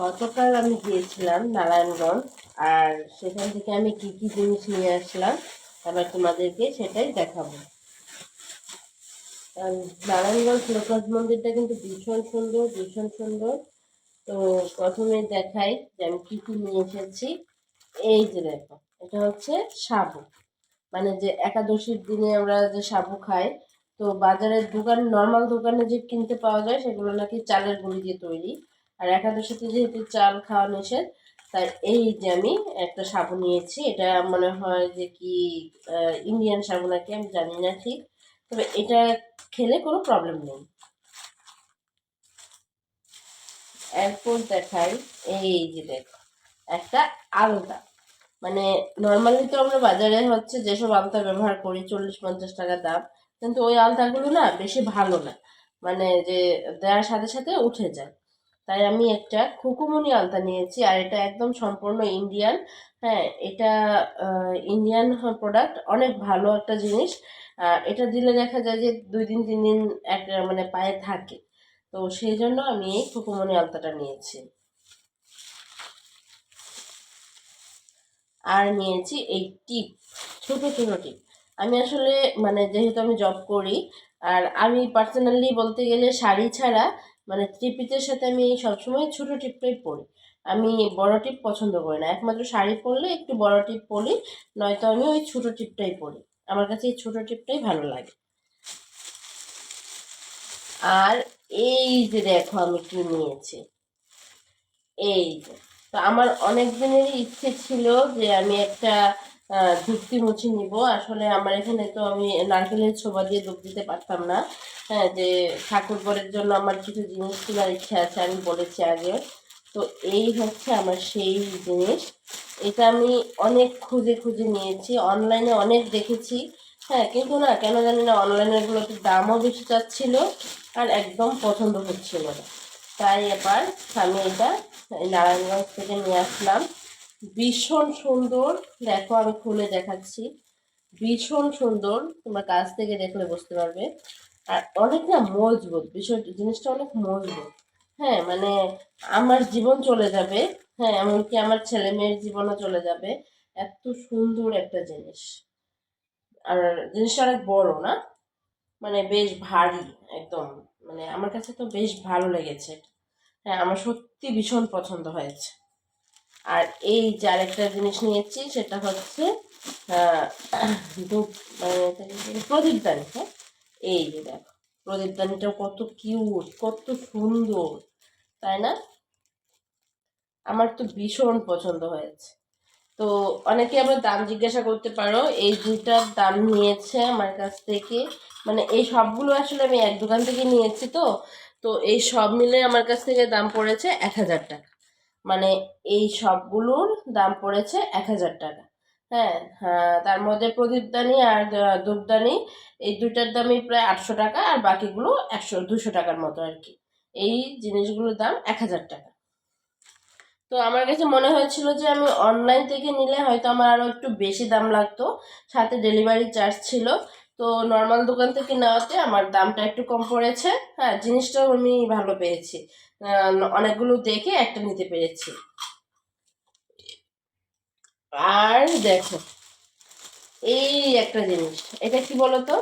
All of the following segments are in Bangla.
গতকাল আমি গিয়েছিলাম নারায়ণগঞ্জ, আর সেখান থেকে আমি কি কি জিনিস নিয়ে আসলাম এবার তোমাদেরকে সেটাই দেখাবো। নারায়ণগঞ্জ লোকনাথ মন্দিরটা কিন্তু ভীষণ সুন্দর ভীষণ সুন্দর। তো প্রথমে দেখাই যে আমি কি কি নিয়ে এসেছি। এই যে দেখো, এটা হচ্ছে সাবু। মানে যে একাদশীর দিনে আমরা যে সাবু খাই, তো বাজারের দোকান, নর্মাল দোকানে যে কিনতে পাওয়া যায়, সেগুলো নাকি চালের গুঁড়ি দিয়ে তৈরি। আর একাদশীতে যেহেতু চাল খাওয়া নিষেধ, তাই এই যে আমি একটা সাবু নিয়েছি, এটা মনে হয় যে কি ইন্ডিয়ান সাবু নাকি, আমি জানি না ঠিক, তবে এটা খেলে কোনো প্রবলেম নেই। এরপর দেখাই, এই যে দেখো, একটা আলতা। মানে নর্মালি তো আমরা বাজারে হচ্ছে যেসব আলতা ব্যবহার করি, চল্লিশ পঞ্চাশ টাকা দাম, কিন্তু ওই আলতাগুলো না বেশি ভালো না। মানে যে দেওয়ার সাথে সাথে উঠে যায়। তাই আমি একটা খুকুমনি আলতা নিয়েছি, আর এটা একদম সম্পূর্ণ ইন্ডিয়ান হ্যাঁ এটা ইন্ডিয়ান প্রোডাক্ট অনেক ভালো একটা জিনিস। এটা দিলে দেখা যায় যে দুই দিন, তিন দিন এক মানে পায়ে থাকে। তো সেই জন্য আমি এই খুকুমনি আলতাটা নিয়েছি। আর নিয়েছি এই টিপ, ছোট ছোট টিপ। আমি আসলে মানে যেহেতু আমি জব করি, আর আমি পার্সোনালি বলতে গেলে শাড়ি ছাড়া মানে টিপিতের সাথে আমি সবসময় ছোটো টিপটাই পরি। আমি বড় টিপ পছন্দ করি না। একমাত্র শাড়ি পরলে একটু বড় টিপ পরি, নয়তো আমি ওই ছোটো টিপটাই পরি। আমার কাছে এই ছোটো টিপটাই ভালো লাগে। আর এই যে দেখো আমি কি নিয়েছি। এই যে, তো আমার অনেক দিনেরই ইচ্ছে ছিল যে আমি একটা ধূপটি মুছে নিব। আসলে আমার এখানে তো আমি নারকেলের ছোবা দিয়ে ধূপ দিতে পারতাম না। হ্যাঁ যে ঠাকুর ঘরের জন্য আমার কিছু জিনিস কেনার ইচ্ছা আছে, আমি বলেছি আগে। তো এই হচ্ছে আমার সেই জিনিস। এটা আমি অনেক খুঁজে খুঁজে নিয়েছি। অনলাইনে অনেক দেখেছি। হ্যাঁ কিন্তু না, কেন জানি না অনলাইনেরগুলোতে দামও বেশি চাচ্ছিল আর একদম পছন্দ হচ্ছিল না। তাই এবার আমি এটা নারায়ণগঞ্জ থেকে নিয়ে আসলাম। ভীষণ সুন্দর। দেখো, আমি খুলে দেখাচ্ছি। ভীষণ সুন্দর। তোমরা কাছ থেকে দেখলে বুঝতে পারবে। আর অনেক না মজবুত। বিষয় জিনিসটা অনেক মজবুত। হ্যাঁ মানে আমার জীবন চলে যাবে। হ্যাঁ এমনকি আমার ছেলে মেয়ের জীবনও চলে যাবে। এত সুন্দর একটা জিনিস। আর জিনিসটা অনেক বড় না? মানে বেশ ভারী, একদম। মানে আমার কাছে তো বেশ ভালো লেগেছে। হ্যাঁ আমার সত্যি ভীষণ পছন্দ হয়েছে। আর এই যে আরেকটা জিনিস নিয়েছি সেটা হচ্ছে মানে প্রদীপদানি হ্যাঁ? এই যে দেখো প্রদীপদানিটাও কত কিউট কত সুন্দর, তাই না? আমার তো ভীষণ পছন্দ হয়েছে। তো অনেকে আবার দাম জিজ্ঞাসা করতে পারো, এই দুটার দাম নিয়েছে আমার কাছ থেকে। মানে এই সবগুলো আসলে আমি এক দোকান থেকে নিয়েছি তো তো এই সব মিলে আমার কাছ থেকে দাম পড়েছে এক হাজার টাকা। মানে এই সবগুলোর দাম পড়েছে এক হাজার টাকা। হ্যাঁ হ্যাঁ তার মধ্যে প্রদীপদানি আর ধূপদানি এই দুটার দামই প্রায় আটশো টাকা আর বাকিগুলো একশো দুশো টাকার মতো আর কি। এই জিনিসগুলোর দাম এক হাজার টাকা। তো আমার কাছে মনে হয়েছিল যে আমি অনলাইন থেকে নিলে হয়তো আমার আরও একটু বেশি দাম লাগতো। সাথে ডেলিভারি চার্জ ছিল। তো নর্মাল দোকান থেকে নেওয়াতে আমার দামটা একটু কম পড়েছে। হ্যাঁ জিনিসটাও আমি ভালো পেয়েছি। অনেকগুলো দেখে একটা নিতে পেরেছি। আর দেখো, এই একটা জিনিস, এটা কি বলতো?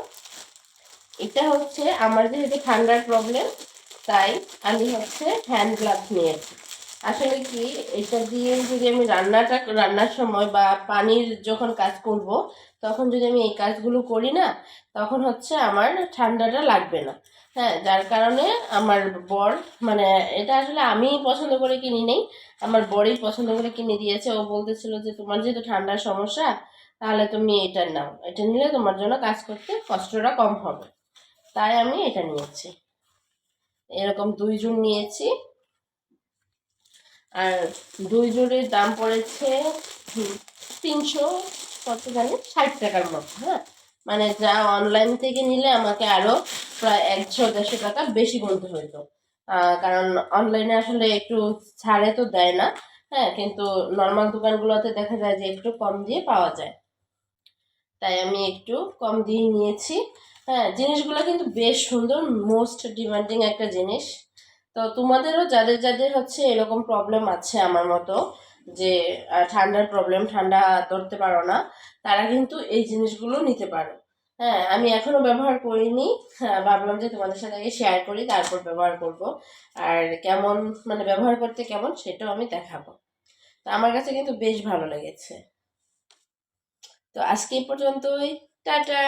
এটা হচ্ছে আমার যেহেতু ঠান্ডার প্রবলেম তাই আমি হচ্ছে হ্যান্ড গ্লাভস নিয়েছি। আসলে কি, এটা দিয়ে যদি আমি রান্নাটা, রান্নার সময় বা পানির যখন কাজ করব, তখন যদি আমি এই কাজগুলো করি না, তখন হচ্ছে আমার ঠান্ডাটা লাগবে না। হ্যাঁ যার কারণে আমার বর মানে এটা আসলে আমি পছন্দ করে কিনি নেই, আমার বরই পছন্দ করে কিনে দিয়েছে। ও বলতেছিল যে, তোমার যেহেতু ঠান্ডার সমস্যা, তাহলে তুমি এটা নাও। এটা নিলে তোমার জন্য কাজ করতে কষ্টটা কম হবে। তাই আমি এটা নিয়েছি। এরকম দুইজন নিয়েছি। আর দুই জোড়ের দাম পড়েছে তিনশো কত জানি ষাট টাকার মতো হ্যাঁ? মানে যা অনলাইন থেকে নিলে আমাকে আরও প্রায় একশো, দেড়শো টাকা বেশি গুনতে হইতো। কারণ অনলাইনে আসলে একটু ছাড়ে তো দেয় না হ্যাঁ? কিন্তু নর্মাল দোকানগুলোতে দেখা যায় যে একটু কম দিয়ে পাওয়া যায়। তাই আমি একটু কম দিয়ে নিয়েছি। হ্যাঁ জিনিসগুলো কিন্তু বেশ সুন্দর মোস্ট ডিমান্ডিং একটা জিনিস। তো তোমাদেরও যাদের যাদের হচ্ছে এরকম প্রবলেম আছে আমার মতো, যে ঠান্ডার প্রবলেম ঠান্ডা ধরতে পারো না, তারা কিন্তু এই জিনিসগুলো নিতে পারো। হ্যাঁ আমি এখনও ব্যবহার করিনি হ্যাঁ ভাবলাম যে তোমাদের সাথে আগে শেয়ার করি, তারপর ব্যবহার করব। আর কেমন মানে ব্যবহার করতে কেমন সেটাও আমি দেখাবো। তো আমার কাছে কিন্তু বেশ ভালো লেগেছে। তো আজকে পর্যন্তই, টাটা!